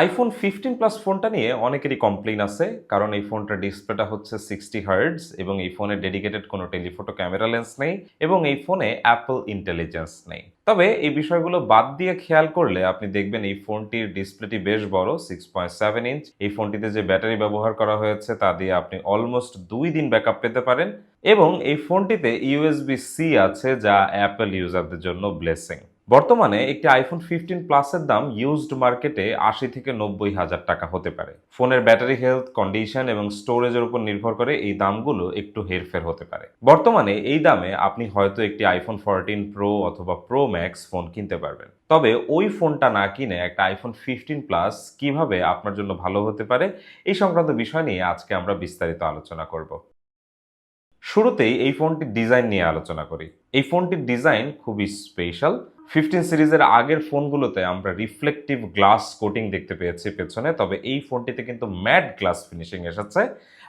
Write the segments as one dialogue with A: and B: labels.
A: IPhone fifteen plus ফোনটা নিয়ে অনেকেরই কমপ্লেন আছে, কারণ এই ফোনটার ডিসপ্লেটা হচ্ছে সিক্সটি হার্ডস এবং এই ফোনে ডেডিকেটেড কোনো টেলিফোটো ক্যামেরা লেন্স নেই এবং এই ফোনে অ্যাপল ইন্টেলিজেন্স নেই। তবে এই বিষয়গুলো বাদ দিয়ে খেয়াল করলে আপনি দেখবেন এই ফোনটির ডিসপ্লেটি বেশ বড় সিক্স পয়েন্ট সেভেন ইঞ্চ এই ফোনটিতে যে ব্যাটারি ব্যবহার করা হয়েছে, তা দিয়ে আপনি অলমোস্ট দুই দিন ব্যাকআপ পেতে পারেন এবং এই ফোনটিতে ইউএসবি সি আছে যা অ্যাপল ইউজারদের জন্য ব্লেসিং বর্তমানে একটি আইফোন ফিফটিন প্লাসের দাম ইউজড মার্কেটে আশি থেকে নব্বই হাজার টাকা হতে পারে। ফোনের ব্যাটারি হেলথ কন্ডিশন এবং স্টোরেজের উপর নির্ভর করে এই দামগুলো একটু হেরফের হতে পারে। বর্তমানে এই দামে আপনি হয়তো একটি আইফোন ফোরটিন প্রো অথবা প্রো ম্যাক্স ফোন কিনতে পারবেন। তবে ওই ফোনটা না কিনে একটা আইফোন ফিফটিন প্লাস কীভাবে আপনার জন্য ভালো হতে পারে, এই সংক্রান্ত বিষয় নিয়ে আজকে আমরা বিস্তারিত আলোচনা করব। শুরুতেই এই ফোনটির ডিজাইন নিয়ে আলোচনা করি। এই ফোনটির ডিজাইন খুবই স্পেশাল ফিফটিন সিরিজের আগের ফোনগুলোতে আমরা রিফ্লেকটিভ গ্লাস কোটিং দেখতে পেয়েছি পেছনে, তবে এই ফোনটিতে কিন্তু ম্যাট গ্লাস ফিনিশিং এসেছে,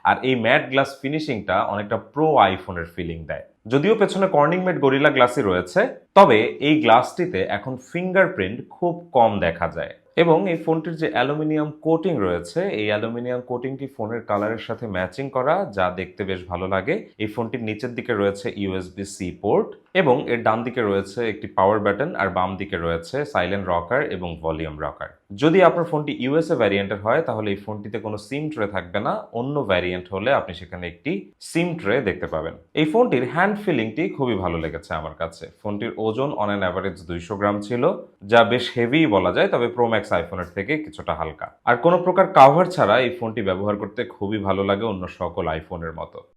A: আর এই ম্যাট গ্লাস ফিনিশিংটা অনেকটা প্রো আইফোনের ফিলিং দেয়। যদিও পেছনে কর্নিং মেড গরিলা গ্লাসই রয়েছে, তবে এই গ্লাসটিতে এখন ফিঙ্গারপ্রিন্ট খুব কম দেখা যায়। এবং এই ফোনটির যে অ্যালুমিনিয়াম কোটিং রয়েছে, এই অ্যালুমিনিয়াম কোটিংটি ফোনের কালারের সাথে ম্যাচিং করা, যা দেখতে বেশ ভালো লাগে। এই ফোনটির নিচের দিকে রয়েছে ইউএসবি সি পোর্ট এবং এর ডান দিকে রয়েছে একটি পাওয়ার বাটন আর বাম দিকে রয়েছে সাইলেন্ট রকার এবং ভলিউম রকার। যদি আপনার ফোনটি ইউএসএ ভ্যারিয়েন্টের হয়, তাহলে এই ফোনটিতে কোনো সিম ট্রে থাকবে না। অন্য ভ্যারিয়েন্ট হলে আপনি সেখানে একটি সিম ট্রে দেখতে পাবেন। এই ফোনটির হ্যান্ড ফিলিংটি খুবই ভালো লেগেছে আমার কাছে। ফোনটির ওজন অন অ্যান অ্যাভারেজ দুইশো গ্রাম ছিল, যা বেশ হেভি বলা যায়, তবে প্রোম্যাক্স আইফোনের থেকে কিছুটা হালকা। আর কোনো প্রকার কাভার ছাড়া এই ফোনটি ব্যবহার করতে খুবই ভালো লাগে অন্য সকল আইফোনের মতো।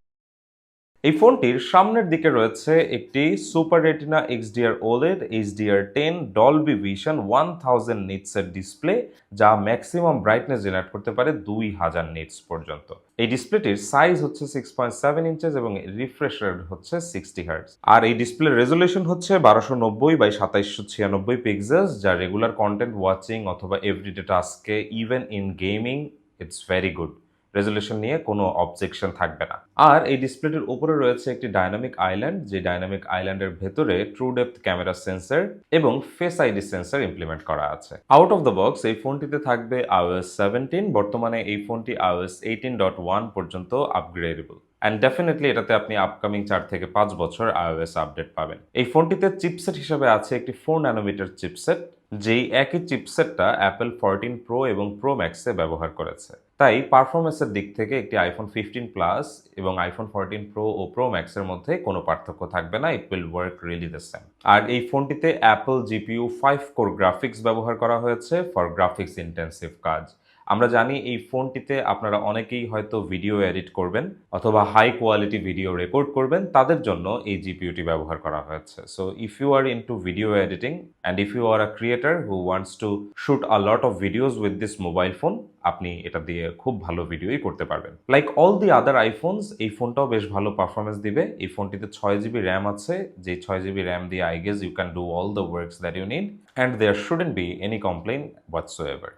A: এই ফোনটির সামনের দিকে রয়েছে একটি super retina XDR OLED HDR ten Dolby Vision one thousand নিটসের display যা ম্যাক্সিমাম ব্রাইটনেস জেনারেট করতে পারে দুই হাজার নিটস পর্যন্ত। এই ডিসপ্লেটির সাইজ হচ্ছে সিক্স পয়েন্ট সেভেন ইঞ্চেস এবং রিফ্রেশ রেট হচ্ছে সিক্সটি হার্টস আর এই ডিসপ্লের রেজলিউশন হচ্ছে বারোশো নব্বই বাই সাতাইশশো ছিয়ানব্বই পিক্সেলস যা রেগুলার কন্টেন্ট ওয়াচিং অথবা everyday টাস্কে even in gaming it's very good resolution নিয়ে কোনো অবজেকশন থাকবে না। আর এই ডিসপ্লেটির উপরে রয়েছে একটি ডাইনামিক আইল্যান্ড, যে ডাইনামিক আইল্যান্ডের ভেতরে ট্রু ডেপথ ক্যামেরা সেন্সর এবং ফেস আইডি সেন্সর ইমপ্লিমেন্ট করা আছে। আউট অফ দ্য বক্স এই ফোনটিতে থাকবে আইওএস সেভেন্টিন বর্তমানে এই ফোনটি আইওএস এইটিন ডট ওয়ান পর্যন্ত আপগ্রেডেবল অ্যান্ড ডেফিনেটলি এটাতে আপনি আপকামিং চার থেকে পাঁচ বছর আইওএস আপডেট পাবেন। এই ফোনটিতে চিপসেট হিসেবে আছে একটি ফোর ন্যানোমিটার চিপসেট যেই একই চিপসেটটা অ্যাপেল ফোরটিন প্রো এবং প্রো ম্যাক্সে ব্যবহার করেছে। তাই পারফরমেন্সের দিক থেকে একটি আইফোন ফিফটিন প্লাস এবং আইফোন ফোরটিন প্রো ও প্রো ম্যাক্সের মধ্যে কোনো পার্থক্য থাকবে না it will work really the same আর এই ফোনটিতে Apple GPU five core graphics ব্যবহার করা হয়েছে ফর গ্রাফিক্স ইন্টেন্সিভ কাজ। আমরা জানি এই ফোনটিতে আপনারা অনেকেই হয়তো ভিডিও এডিট করবেন অথবা হাই কোয়ালিটি ভিডিও রেকর্ড করবেন, তাদের জন্য এই জিপিইউটি ব্যবহার করা হয়েছে। So if you are into video editing and if you are a creator who wants to shoot a lot of videos with this mobile phone আপনি এটা দিয়ে খুব ভালো ভিডিওই করতে পারবেন। Like all the other iPhones এই ফোনটাও বেশ ভালো পারফরমেন্স দিবে। এই ফোনটিতে ছয় জিবি র্যাম আছে। যে ছয় জিবি র্যাম দিয়ে I guess you can do all the works that you need and there shouldn't be any complain whatsoever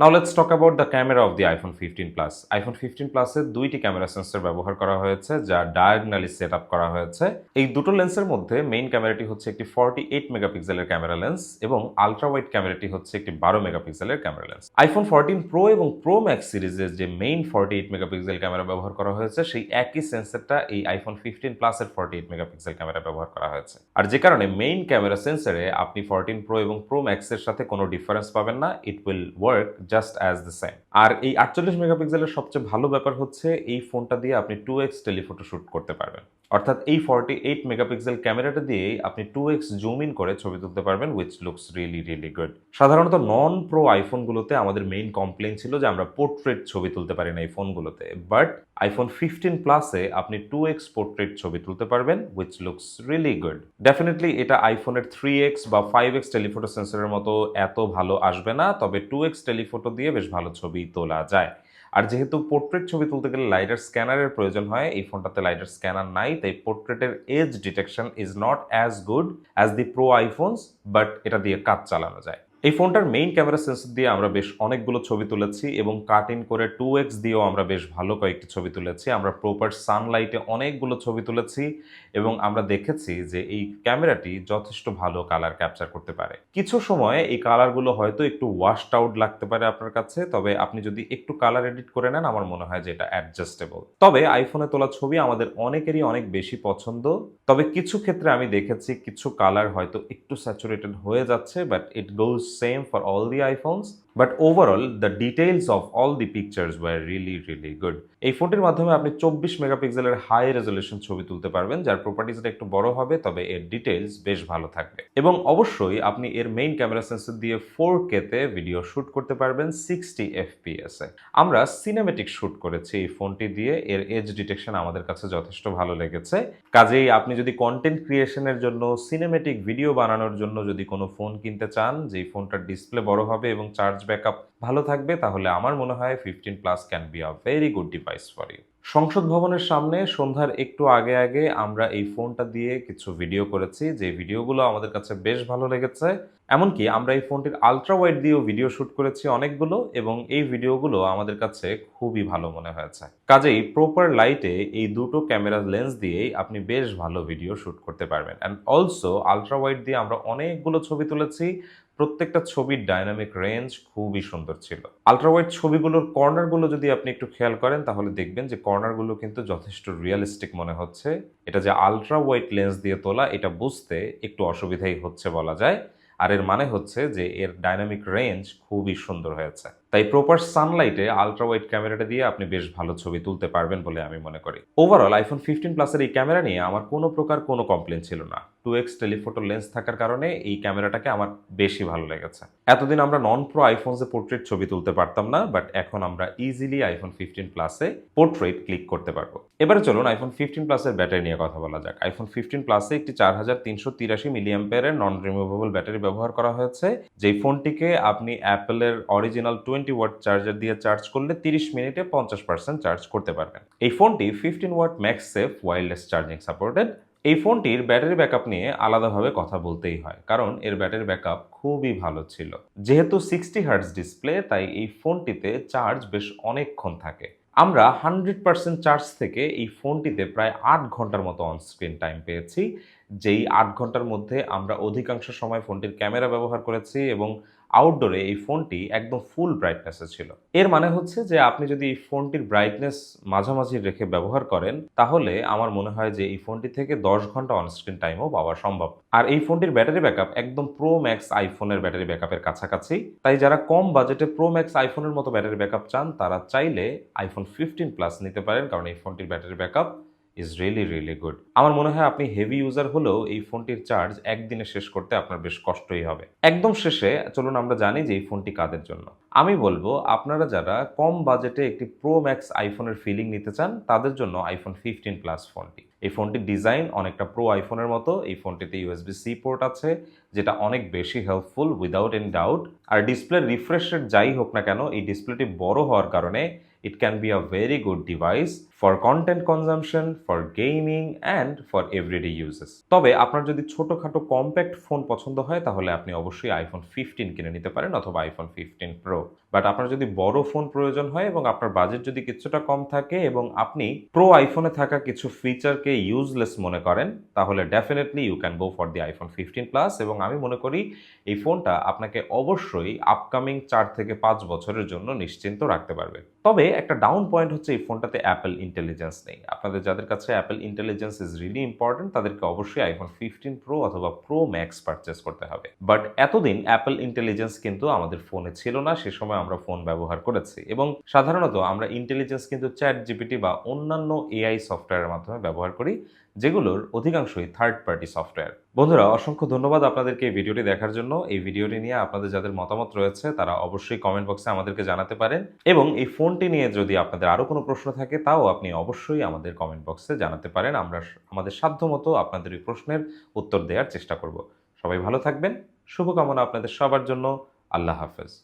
A: now let's talk about the camera of the iPhone fifteen plus iPhone fifteen প্লাসের দুইটি camera sensor ব্যবহার করা হয়েছে, যা diagonally set up করা হয়েছে। এই দুটো লেন্সের মধ্যে মেইন ক্যামেরাটি হচ্ছে একটি ফর্টি এইট মেগাপিক্সেলের ক্যামেরা লেন্স এবং আলট্রা ওয়াইড ক্যামেরাটি হচ্ছে একটি বারো মেগাপিক্সেলের camera lens iPhone fourteen pro এবং প্রো ম্যাক্স সিরিজের যে main forty eight megapixel camera ব্যবহার করা হয়েছে, সেই একই সেন্সরটা এই আইফোন ফিফটিন প্লাসের ফর্টি এইট মেগাপিক্সেল ক্যামেরা ব্যবহার করা হয়েছে। আর যে কারণে মেইন ক্যামেরা সেন্সরে আপনি ফোরটিন প্রো এবং প্রো ম্যাক্সের সাথে কোনো ডিফারেন্স পাবেন না। It will work just as the same আর এই আটচল্লিশ মেগাপিক্সেলের সবচেয়ে ভালো ব্যাপার হচ্ছে, এই ফোনটা দিয়ে আপনি টু এক্স টেলিফোটো শ্যুট করতে পারবেন। অর্থাৎ এই ফর্টি এইট মেগাপিক্সেল ক্যামেরাটা দিয়েই আপনি টু এক্স জুম ইন করে ছবি তুলতে পারবেন which looks really really good সাধারণত নন প্রো আইফোনগুলোতে আমাদের মেইন কমপ্লেন ছিল যে আমরা পোর্ট্রেট ছবি তুলতে পারি না এই ফোনগুলোতে বাট আইফোন ফিফটিন প্লাসে আপনি টু এক্স পোর্ট্রেট ছবি তুলতে পারবেন which looks really good definitely এটা আইফোনের থ্রি এক্স বা ফাইভ এক্স টেলিফোটো সেন্সরের মতো এত ভালো আসবে না, তবে টু এক্স টেলিফোটো দিয়ে বেশ ভালো ছবি তোলা যায়। আর যেহেতু পোর্ট্রেট ছবি তুলতে গেলে লাইটার স্ক্যানারের প্রয়োজন হয়, এই ফোনটাতে লাইটার স্ক্যানার নাই, তাই পোর্ট্রেটের edge detection is not as good as the pro iPhones but এটা দিয়ে কাজ চালানো যায়। এই ফোনটার মেইন ক্যামেরা সেন্সর দিয়ে আমরা বেশ অনেকগুলো ছবি তুলেছি এবং কাট ইন করে টু এক্স দিয়েও আমরা বেশ ভালো কয়েকটি ছবি তুলেছি। আমরা প্রপার সানলাইটে অনেকগুলো ছবি তুলেছি এবং আমরা দেখেছি যে এই ক্যামেরাটি যথেষ্ট ভালো কালার ক্যাপচার করতে পারে। কিছু সময় এই কালারগুলো হয়তো একটু ওয়াশড আউট লাগতে পারে আপনার কাছে, তবে আপনি যদি একটু কালার এডিট করে নেন, আমার মনে হয় যে এটা অ্যাডজাস্টেবল তবে আইফোনে তোলা ছবি আমাদের অনেকেরই অনেক বেশি পছন্দ, তবে কিছু ক্ষেত্রে আমি দেখেছি কিছু কালার হয়তো একটু স্যাচুরেটেড হয়ে যাচ্ছে but it goes same for all the iPhones but overall the details of all the pictures were really really good এই ফোনটির মাধ্যমে আপনি চব্বিশ মেগাপিক্সেলের হাই রেজলিউশন ছবি তুলতে পারবেন, যার প্রপার্টিসটা একটু বড় হবে, তবে এর ডিটেইলস বেশ ভালো থাকবে। এবং অবশ্যই আপনি এর মেইন ক্যামেরা সেন্সর দিয়ে ফোর কেতে ভিডিও শুট করতে পারবেন সিক্সটি এফপিএস এ। আমরা সিনেমেটিক শুট করেছি এই ফোনটি দিয়ে, এর এজ ডিটেকশন আমাদের কাছে যথেষ্ট ভালো লেগেছে। কাজেই আপনি যদি কন্টেন্ট ক্রিয়েশনের জন্য সিনেমেটিক ভিডিও বানানোর জন্য যদি কোনো ফোন কিনতে চান, যেই ফোনটার ডিসপ্লে বড় হবে এবং চার্জ ব্যাকআপ ভালো থাকবে, তাহলে আমার মনে হয় fifteen plus can be a very good device for you সংসদ ভবনের সামনে সন্ধ্যার একটু আগে আগে আমরা এই ফোনটা দিয়ে কিছু ভিডিও করেছি, যে ভিডিওগুলো আমাদের কাছে বেশ ভালো লেগেছে। এমনকি আমরা এই ফোনটির আলট্রা ওয়াইড দিয়েও ভিডিও শ্যুট করেছি অনেকগুলো এবং এই ভিডিওগুলো আমাদের কাছে খুবই ভালো মনে হয়েছে। কাজেই প্রপার লাইটে এই দুটো ক্যামেরার লেন্স দিয়েই আপনি বেশ ভালো ভিডিও শ্যুট করতে পারবেন। অ্যান্ড অলসো আলট্রা ওয়াইড দিয়ে আমরা অনেকগুলো ছবি তুলেছি প্রত্যেকটা ছবির ডাইনামিক রেঞ্জ খুবই সুন্দর ছিল। আলট্রাওয়াইড ছবিগুলোর কর্নারগুলো যদি আপনি একটু খেয়াল করেন, তাহলে দেখবেন যে কর্নারগুলো কিন্তু যথেষ্ট রিয়েলিস্টিক মনে হচ্ছে। এটা যে আলট্রা ওয়াইড লেন্স দিয়ে তোলা, এটা বুঝতে একটু অসুবিধাই হচ্ছে বলা যায়। আর এর মানে হচ্ছে যে এর ডাইনামিক রেঞ্জ খুবই সুন্দর হয়েছে। তাই প্রপার সানলাইটে আলট্রা ওয়াইড ক্যামেরাটা দিয়ে আপনি বেশ ভালো ছবি তুলতে পারবেন বলে আমি মনে করি। ওভারঅল আইফোন ফিফটিন প্লাসের এই ক্যামেরা নিয়ে আমার কোনো প্রকার কোনো কমপ্লেন ছিল না। টু এক্স টেলিফোটো লেন্স থাকার কারণে এই ক্যামেরাটাকে আমার বেশি ভালো লেগেছে। এতদিন আমরা নন প্রো আইফোনসে পোর্ট্রেট ছবি তুলতে পারতাম না বাট এখন আমরা ইজিলি আইফোন ফিফটিন প্লাসে পোর্ট্রেট ক্লিক করতে পারব। এবারে চলুন আইফোন ফিফটিন প্লাসের ব্যাটারি নিয়ে কথা বলা যাক। আইফোন ফিফটিন প্লাসে একটি চার হাজার তিনশো তিরাশি মিলিয়াম্পেয়ারের নন রিমুভেবল ব্যাটারি ব্যবহার করা হয়েছে, যেই ফোনটিকে আপনি অ্যাপেলের অরিজিনাল টোয়েন্টি ওয়াট চার্জার দিয়ে চার্জ করলে তিরিশ মিনিটে পঞ্চাশ পার্সেন্ট চার্জ করতে পারবেন। এই ফোনটি fifteen watt MagSafe wireless charging supported এই ফোনটির ব্যাটারি ব্যাকআপ নিয়ে আলাদাভাবে কথা বলতেই হয়, কারণ এর ব্যাটারি ব্যাকআপ খুবই ভালো ছিল। যেহেতু সিক্সটি হার্টস ডিসপ্লে, তাই এই ফোনটিতে চার্জ বেশ অনেকক্ষণ থাকে। আমরা হান্ড্রেড পার্সেন্ট চার্জ থেকে এই ফোনটিতে প্রায় আট ঘণ্টার মতো অনস্ক্রিন টাইম পেয়েছি। যেই আট ঘণ্টার মধ্যে আমরা অধিকাংশ সময় ফোনটির ক্যামেরা ব্যবহার করেছি এবং আউটডোরে এই ফোনটি একদম ফুল ব্রাইটনেসে ছিল। এর মানে হচ্ছে যে আপনি যদি এই ফোনটির ব্রাইটনেস মাঝামাঝি রেখে ব্যবহার করেন, তাহলে আমার মনে হয় যে এই ফোনটি থেকে দশ ঘণ্টা অনস্ক্রিন টাইমও পাওয়া সম্ভব। আর এই ফোনটির ব্যাটারি ব্যাকআপ একদম প্রো ম্যাক্স আইফোনের ব্যাটারি ব্যাকআপের কাছাকাছি। তাই যারা কম বাজেটে প্রো ম্যাক্স আইফোনের মতো ব্যাটারি ব্যাকআপ চান, তারা চাইলে আইফোন ফিফটিন প্লাস নিতে পারেন, কারণ এই ফোনটির battery backup is really really good আমার মনে হয় আপনি হেভি ইউজার হলেও এই ফোনটির চার্জ একদিনে শেষ করতে আপনার বেশ কষ্টই হবে। একদম শেষে চলুন আমরা জানি যে এই ফোনটি কাদের জন্য। আমি বলব, আপনারা যারা কম বাজেটে একটি প্রো ম্যাক্স আইফোনের ফিলিং নিতে চান, তাদের জন্য আইফোন ফিফটিন প্লাস ফোনটি। এই ফোনটির ডিজাইন অনেকটা প্রো আইফোনের মতো। এই ফোনটিতে ইউএসবি সি পোর্ট আছে, যেটা অনেক বেশি হেল্পফুল উইদাউট এনি ডাউট আর ডিসপ্লে রিফ্রেশ রেট যাই হোক না কেন, এই ডিসপ্লেটি বড় হওয়ার কারণে it can be a very good device for content consumption, for gaming and for everyday uses. তবে আপনার যদি ছোটখাটো কম্প্যাক্ট ফোন পছন্দ হয় তাহলে আপনি অবশ্যই আইফোন ফিফটিন কিনে নিতে পারেন অথবা আইফোন ফিফটিন প্রো বাট আপনার যদি বড় ফোন প্রয়োজন হয় এবং আপনার বাজেট যদি কিছুটা কম থাকে এবং আপনি প্রো আইফোনে থাকা কিছু ফিচারকে ইউজলেস মনে করেন তাহলে definitely you can go for the iPhone fifteen plus এবং আমি মনে করি এই ফোনটা আপনাকে অবশ্যই আপকামিং চার থেকে পাঁচ বছরের জন্য নিশ্চিন্ত রাখতে পারবে তবে একটা ডাউন পয়েন্ট হচ্ছে এই ফোনটাতে অ্যাপেল ইন্টেলিজেন্স নেই। আপনাদের যাদের কাছে Apple Intelligence is really important তাদেরকে অবশ্যই আইফোন ফিফটিন প্রো অথবা প্রো ম্যাক্স পারচেস করতে হবে। বাট এতদিন অ্যাপেল ইন্টেলিজেন্স কিন্তু আমাদের ফোনে ছিল না, সে সময় আমরা ফোন ব্যবহার করেছি। এবং সাধারণত আমরা ইন্টেলিজেন্স কিন্তু চ্যাট জিপিটি বা অন্যান্য এআই সফটওয়্যারের মাধ্যমে ব্যবহার করি। যেগুলোর অধিকাংশই থার্ড পার্টি সফটওয়্যার বন্ধুরা, অসংখ্য ধন্যবাদ আপনাদেরকে এই ভিডিওটি দেখার জন্য। এই ভিডিওটি নিয়ে আপনাদের যাদের মতামত রয়েছে, তারা অবশ্যই কমেন্ট বক্সে আমাদেরকে জানাতে পারেন। এবং এই ফোনটি নিয়ে যদি আপনাদের আরও কোনো প্রশ্ন থাকে, তাও আপনি অবশ্যই আমাদের কমেন্ট বক্সে জানাতে পারেন। আমরা আমাদের সাধ্যমতো আপনাদের এই প্রশ্নের উত্তর দেওয়ার চেষ্টা করব। সবাই ভালো থাকবেন। শুভকামনা আপনাদের সবার জন্য। আল্লাহ হাফেজ।